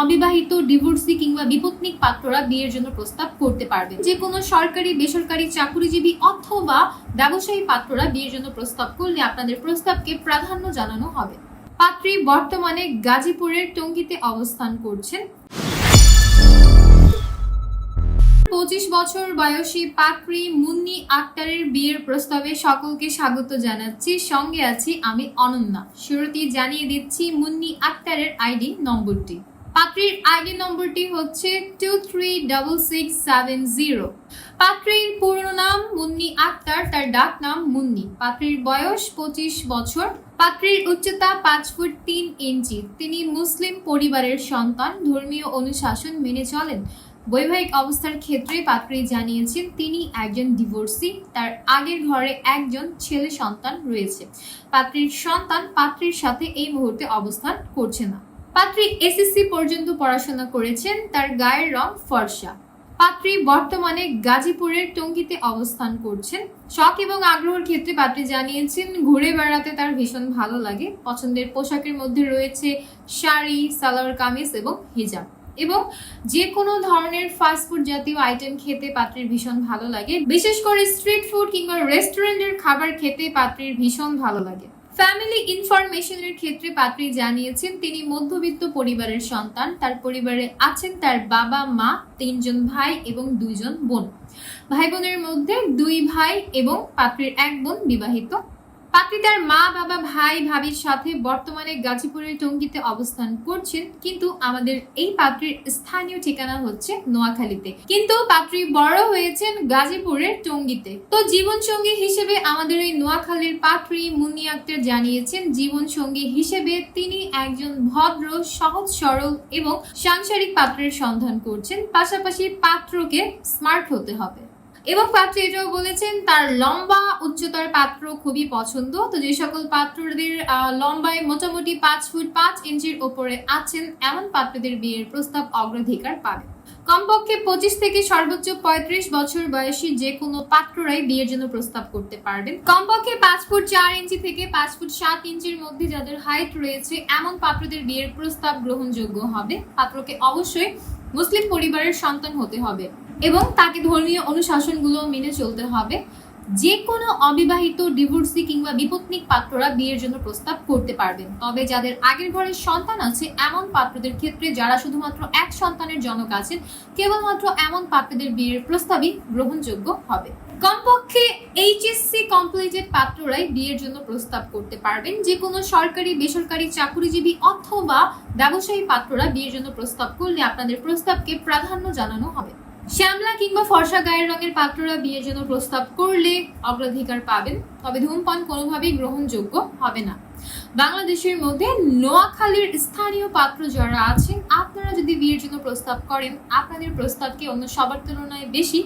অবিবাহিত, ডিভোর্সি কিংবা বিপত্নিক পাত্ররা বিয়ের জন্য প্রস্তাব করতে পারবেন। যে কোনো সরকারি, বেসরকারি চাকুরিজীবী অথবা ব্যবসায়ী পাত্ররা বিয়ের জন্য প্রস্তাব করলে আপনাদের প্রস্তাবকে প্রাধান্য জানানো হবে। পাত্রী বর্তমানে গাজীপুরের টঙ্গিতে অবস্থান করছেন। পঁচিশ বছর বয়সী পাত্রী মুন্নি আক্তারের বিয়ের প্রস্তাবে সকলকে স্বাগত জানাচ্ছি। সঙ্গে আছি আমি অনন্যা। শুরুতেই জানিয়ে দিচ্ছি মুন্নি আক্তারের আইডি নম্বরটি। পাত্রীর আইডি নম্বরটি হচ্ছে two three double six seven zero পাত্রীর পুরনো নাম মুন্নি আক্তার, তার ডাক নাম মুন্নি। পাত্রীর বয়স পঁচিশ বছর। পাত্রীর উচ্চতা পাঁচ ফুট তিন ইঞ্চি। তিনি মুসলিম পরিবারের সন্তান, ধর্মীয় অনুশাসন মেনে চলেন। বৈবাহিক অবস্থার ক্ষেত্রে পাত্রী জানিয়েছেন, তিনি একজন ডিভোর্সি তার আগের ঘরে একজন ছেলে সন্তান রয়েছে। পাত্রীর সন্তান পাত্রীর সাথে এই মুহূর্তে অবস্থান করছে না। পাত্রী এসএসসি পর্যন্ত পড়াশোনা করেছেন, তার গায়ের রং ফর্সা। পাত্রী বর্তমানে গাজীপুরের টঙ্গিতে অবস্থান করছেন। শখ এবং আগ্রহের ক্ষেত্রে পাত্রী জানিয়েছেন, ঘুরে বেড়াতে তার ভীষণ ভালো লাগে। পছন্দের পোশাকের মধ্যে রয়েছে শাড়ি, সালোয়ার কামিজ এবং হিজাব। এবং যে কোনো ধরনের ফাস্টফুড জাতীয় আইটেম খেতে পাত্রীর ভীষণ ভালো লাগে। বিশেষ করে স্ট্রিট ফুড কিংবা রেস্টুরেন্টের খাবার খেতে পাত্রীর ভীষণ ভালো লাগে। ফ্যামিলি ইনফরমেশনের ক্ষেত্রে পাত্রী জানিয়েছেন, তিনি মধ্যবিত্ত পরিবারের সন্তান। তার পরিবারে আছেন তার বাবা, মা, তিনজন ভাই এবং দুইজন বোন। ভাই বোনের মধ্যে দুই ভাই এবং পাত্রীর এক বোন বিবাহিত। পাত্রী তার মা, বাবা, ভাই, ভাবির সাথে বর্তমানে গাজীপুরের টঙ্গীতে অবস্থান করছেন, কিন্তু আমাদের এই পাত্রীর স্থানীয় ঠিকানা হচ্ছে নোয়াখালীতে। কিন্তু পাত্রী বড় হয়েছেন গাজীপুরের টঙ্গিতে। তো জীবন সঙ্গী হিসেবে আমাদের এই নোয়াখালীর পাত্রী মুন্নি আক্তার জানিয়েছেন জীবন সঙ্গী হিসেবে তিনি একজন ভদ্র, সহজ, সরল এবং সাংসারিক পাত্রের সন্ধান করছেন। পাশাপাশি পাত্রকে স্মার্ট হতে হবে। এবং পাত্র এটাও বলেছেন, তার লম্বা উচ্চতার পাত্র খুবই পছন্দ। তো যে সকল পাত্রদের লম্বায় মোটামুটি পাঁচ ফুট পাঁচ ইঞ্চির ওপরে আছেন, এমন পাত্রদের বিয়ের প্রস্তাব অগ্রাধিকার পাবে কমপক্ষে পঁচিশ থেকে সর্বোচ্চ পঁয়ত্রিশ বছর বয়সী যে কোনো পাত্ররাই বিয়ের জন্য প্রস্তাব করতে পারবেন। কমপক্ষে পাঁচ ফুট চার ইঞ্চি থেকে পাঁচ ফুট সাত ইঞ্চির মধ্যে যাদের হাইট রয়েছে, এমন পাত্রদের বিয়ের প্রস্তাব গ্রহণযোগ্য হবে। পাত্রকে অবশ্যই মুসলিম পরিবারের সন্তান হতে হবে। এবং তাকে ধর্মীয় অনুশাসনগুলো মেনে চলতে হবে। যে কোনো অবিবাহিত ডিভোর্সি কিংবা বিপত্নিক পাত্ররা বিয়ের জন্য প্রস্তাব করতে পারবেন। তবে যাদের আগের ঘরের সন্তান আছে, এমন পাত্রদের ক্ষেত্রে যারা শুধুমাত্র এক সন্তানের জনক আছেন, কেবলমাত্র এমন পাত্রদের বিয়ের প্রস্তাবই গ্রহণযোগ্য হবে। কমপক্ষে এইচএসসি কমপ্লিটেড পাত্ররাই বিয়ের জন্য প্রস্তাব করতে পারবেন। যে কোনো সরকারি, বেসরকারি চাকুরিজীবী অথবা ব্যবসায়ী পাত্ররা বিয়ের জন্য প্রস্তাব করলে আপনাদের প্রস্তাবকে প্রাধান্য জানানো হবে। শ্যামলা কিংবা ফর্সা গায়ের রঙের পাত্ররা বিয়ের জন্য প্রস্তাব করলে অগ্রাধিকার পাবেন, তবে ধূমপান কোনোভাবেই গ্রহণযোগ্য হবে না। বাংলাদেশের মধ্যে নোয়াখালীর স্থানীয় পাত্র যারা আছেন, আপনারা যদি বিয়ের জন্য প্রস্তাব করেন, আপনাদের প্রস্তাবকে অন্য সবার তুলনায় বেশি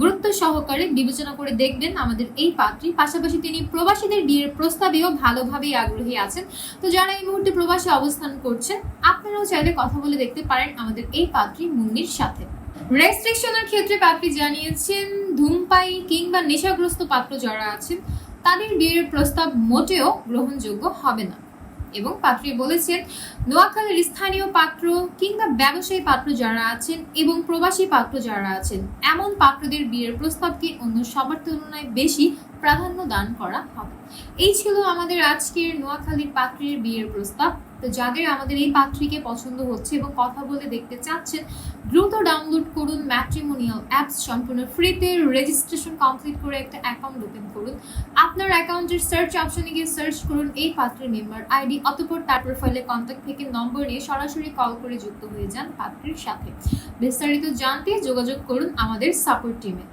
গুরুত্ব সহকারে বিবেচনা করে দেখবেন আমাদের এই পাত্রী। পাশাপাশি তিনি প্রবাসীদের বিয়ের প্রস্তাবেও ভালোভাবেই আগ্রহী আছেন। তো যারা এই মুহূর্তে প্রবাসে অবস্থান করছেন, আপনারাও চাইলে কথা বলে দেখতে পারেন আমাদের এই পাত্রী মুন্নির সাথে। রেস্ট্রিকশনের ক্ষেত্রে পাত্রী জানিয়েছেন ধূমপাই কিংবা নেশাগ্রস্ত পাত্র যারা আছেন, তাদের বিয়ের প্রস্তাব মোটেও গ্রহণযোগ্য হবে না। এবং পাত্রী বলেছেন, নোয়াখালীর স্থানীয় পাত্র কিংবা ব্যবসায়ী পাত্র যারা আছেন এবং প্রবাসী পাত্র যারা আছেন, এমন পাত্রদের বিয়ের প্রস্তাবকে অন্য সবার তুলনায় বেশি প্রাধান্য দান করা হবে? এই ছিল আমাদের আজকের নোয়াখালীর পাত্রীর বিয়ের প্রস্তাব। তো যাদের আমাদের এই পাত্রীকে পছন্দ হচ্ছে এবং কথা বলে দেখতে চাচ্ছেন, দ্রুত ডাউনলোড করুন ম্যাট্রিমোনিয়াল অ্যাপস সম্পূর্ণ ফ্রিতে রেজিস্ট্রেশন কমপ্লিট করে একটা অ্যাকাউন্ট ওপেন করুন। আপনার অ্যাকাউন্টের সার্চ অপশনে গিয়ে সার্চ করুন এই পাত্রের মেম্বার আইডি অতপর তার প্রোফাইলে কন্ট্যাক্ট থেকে নম্বর নিয়ে সরাসরি কল করে যুক্ত হয়ে যান পাত্রীর সাথে। বিস্তারিত জানতে যোগাযোগ করুন আমাদের সাপোর্ট টিমে